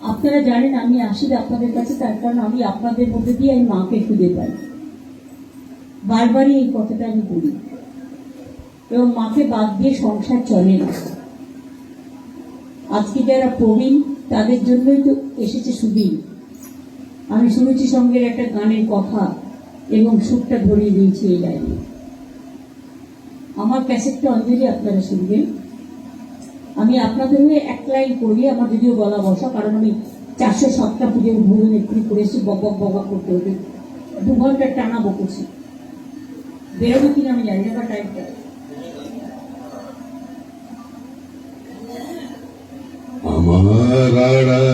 আপনারা জানেন আমি আসি আপনাদের কাছে, তার কারণ আমি আপনাদের মধ্যে দিয়ে আমি মাকে খুঁজে পাই। বারবারই এই কথাটা আমি বলি। এবং মাকে বাদ দিয়ে সংসার চলে না। আজকে যারা প্রবীণ, তাদের জন্যই তো এসেছে সুদিন আমি শুনেছি সঙ্গের একটা গানের কথা এবং সুরটা ধরিয়ে দিয়েছি এই লাইনে। আমার ক্যাসেটটা অঞ্জলি আপনারা শুনবেন। আমি আপনাদের হয়ে এক লাইন করি, আমার যদিও গলা বসা, কারণ আমি চারশো সাতটা পুজোর ভুলুন একটু করেছি বক বক বক বক করতে হতে দু ঘণ্টা টানা বকেছি বেরোবে কিনা আমি জানি না টাইমটা আমার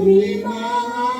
Mama.